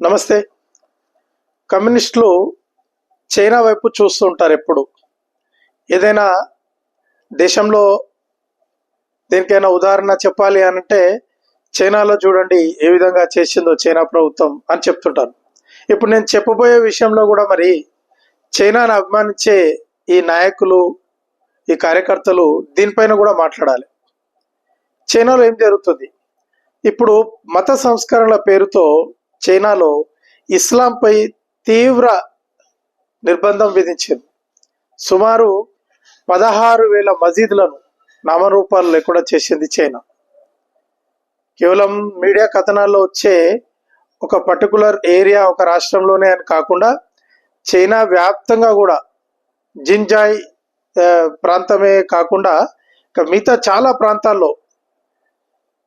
నమస్తే. కమ్యూనిస్టులు చైనా వైపు చూస్తూ ఉంటారు ఎప్పుడు. ఏదైనా దేశంలో దేనికైనా ఉదాహరణ చెప్పాలి అని అంటే చైనాలో చూడండి ఏ విధంగా చేసిందో చైనా ప్రభుత్వం అని చెప్తుంటారు. ఇప్పుడు నేను చెప్పబోయే విషయంలో కూడా మరి చైనాను అభిమానించే ఈ నాయకులు ఈ కార్యకర్తలు దీనిపైన కూడా మాట్లాడాలి. చైనాలో ఏం జరుగుతుంది? ఇప్పుడు మత సంస్కరణల పేరుతో చైనాలో ఇస్లాంపై తీవ్ర నిర్బంధం విధించింది. సుమారు పదహారు వేల మసీదులను నామరూపాలు లేకుండా చేసింది చైనా. కేవలం మీడియా కథనాల్లో వచ్చే ఒక పర్టికులర్ ఏరియా ఒక రాష్ట్రంలోనే అని కాకుండా చైనా వ్యాప్తంగా కూడా జింజాయ్ ప్రాంతమే కాకుండా ఇంకా మిగతా చాలా ప్రాంతాల్లో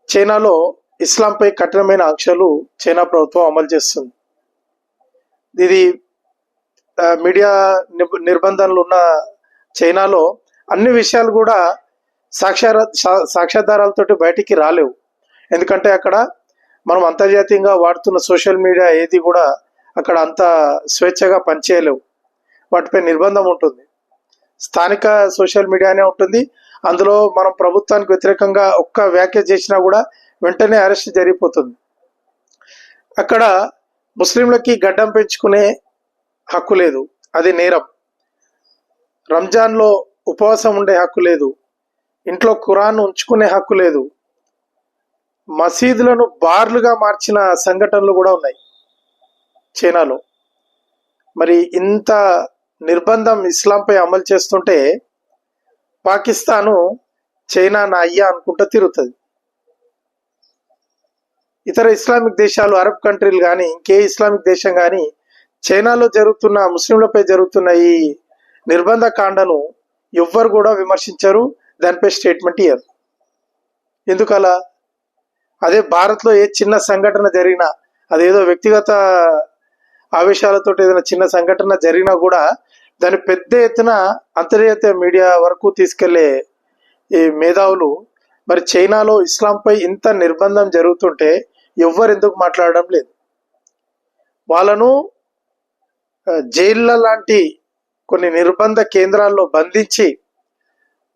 చైనాలో ఇస్లాంపై కఠినమైన ఆంక్షలు చైనా ప్రభుత్వం అమలు చేస్తుంది. ఇది మీడియా నిర్బంధనలు ఉన్న చైనాలో అన్ని విషయాలు కూడా సాక్షార సా- సాక్ష్యాధారాలతోటి బయటికి రాలేవు. ఎందుకంటే అక్కడ మనం అంతర్జాతీయంగా వాడుతున్న సోషల్ మీడియా ఏది కూడా అక్కడ అంత స్వేచ్ఛగా పనిచేయలేవు. వాటిపై నిర్బంధం ఉంటుంది. స్థానిక సోషల్ మీడియానే ఉంటుంది. అందులో మనం ప్రభుత్వానికి వ్యతిరేకంగా ఒక్క వ్యాఖ్య చేసినా కూడా వెంటనే అరెస్ట్ జరిగిపోతుంది. అక్కడ ముస్లింలకి గడ్డం పెంచుకునే హక్కు లేదు. అది నేరం. రంజాన్లో ఉపవాసం ఉండే హక్కు లేదు. ఇంట్లో ఖురాన్ ఉంచుకునే హక్కు లేదు. మసీదులను బార్లుగా మార్చిన సంఘటనలు కూడా ఉన్నాయి చైనాలో. మరి ఇంత నిర్బంధం ఇస్లాంపై అమలు చేస్తుంటే పాకిస్తాను చైనా నా అయ్యా అనుకుంటూ తిరుగుతుంది. ఇతర ఇస్లామిక్ దేశాలు అరబ్ కంట్రీలు కానీ ఇంకే ఇస్లామిక్ దేశం కానీ చైనాలో జరుగుతున్న ముస్లింలపై జరుగుతున్న ఈ నిర్బంధ కాండను ఎవ్వరు కూడా విమర్శించరు. దానిపై స్టేట్మెంట్ ఇయ్యరు. ఎందుకలా? అదే భారత్లో ఏ చిన్న సంఘటన జరిగినా అదేదో వ్యక్తిగత ఆవేశాలతో ఏదైనా చిన్న సంఘటన జరిగినా కూడా దాన్ని పెద్ద ఎత్తున అంతర్జాతీయ మీడియా వరకు తీసుకెళ్ళే ఈ మేధావులు మరి చైనాలో ఇస్లాంపై ఇంత నిర్బంధం జరుగుతుంటే ఎవ్వరు ఎందుకు మాట్లాడడం లేదు. వాళ్ళను జైళ్ళ లాంటి కొన్ని నిర్బంధ కేంద్రాల్లో బంధించి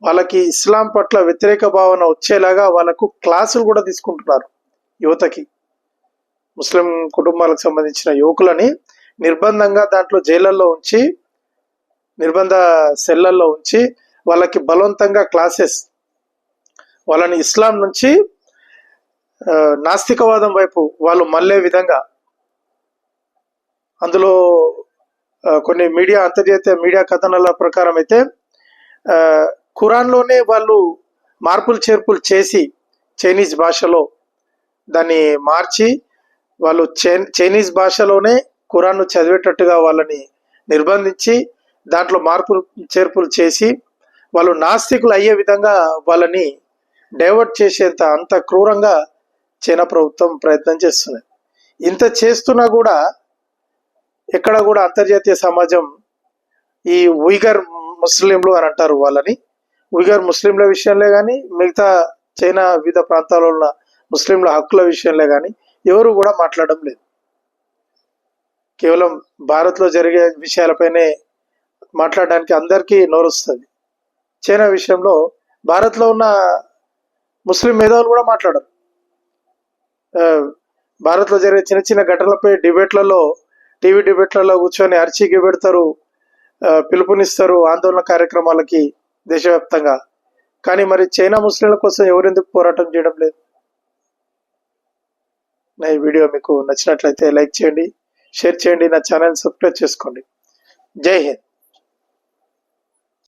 వాళ్ళకి ఇస్లాం పట్ల వ్యతిరేక భావన వచ్చేలాగా వాళ్ళకు క్లాసులు కూడా తీసుకుంటున్నారు యువతకి. ముస్లిం కుటుంబాలకు సంబంధించిన యువకులని నిర్బంధంగా దాంట్లో జైళ్ళల్లో ఉంచి నిర్బంధ సెల్లల్లో ఉంచి వాళ్ళకి బలవంతంగా క్లాసెస్ వాళ్ళని ఇస్లాం నుంచి నాస్తికవాదం వైపు వాళ్ళు మళ్ళే విధంగా అందులో కొన్ని మీడియా అంతర్జాతీయ మీడియా కథనాల ప్రకారం అయితే ఖురాన్లోనే వాళ్ళు మార్పులు చేర్పులు చేసి చైనీస్ భాషలో దాన్ని మార్చి వాళ్ళు చైనీస్ భాషలోనే ఖురాన్ను చదివేటట్టుగా వాళ్ళని నిర్బంధించి దాంట్లో మార్పులు చేర్పులు చేసి వాళ్ళు నాస్తికులు అయ్యే విధంగా వాళ్ళని డైవర్ట్ చేసేంత అంత క్రూరంగా చైనా ప్రభుత్వం ప్రయత్నం చేస్తుంది. ఇంత చేస్తున్నా కూడా ఎక్కడ కూడా అంతర్జాతీయ సమాజం ఈ ఉయిగర్ ముస్లింలు అని అంటారు వాళ్ళని. ఉయిగర్ ముస్లింల విషయంలో కానీ మిగతా చైనా వివిధ ప్రాంతాల్లో ఉన్న ముస్లింల హక్కుల విషయంలో కానీ ఎవరు కూడా మాట్లాడడం లేదు. కేవలం భారత్లో జరిగే విషయాలపైనే మాట్లాడడానికి అందరికీ నోరుస్తుంది. చైనా విషయంలో భారత్లో ఉన్న ముస్లిం మేధావులు కూడా మాట్లాడరు. భారత్లో జరిగే చిన్న చిన్న ఘటనలపై డిబేట్లలో టీవీ డిబేట్లలో కూర్చొని అరిచికి పెడతారు పిలుపునిస్తారు ఆందోళన కార్యక్రమాలకి దేశవ్యాప్తంగా. కానీ మరి చైనా ముస్లింల కోసం ఎవరెందుకు పోరాటం చేయడం లేదు? నా ఈ వీడియో మీకు నచ్చినట్లయితే లైక్ చేయండి షేర్ చేయండి నా ఛానల్ సబ్స్క్రైబ్ చేసుకోండి. జై హింద్.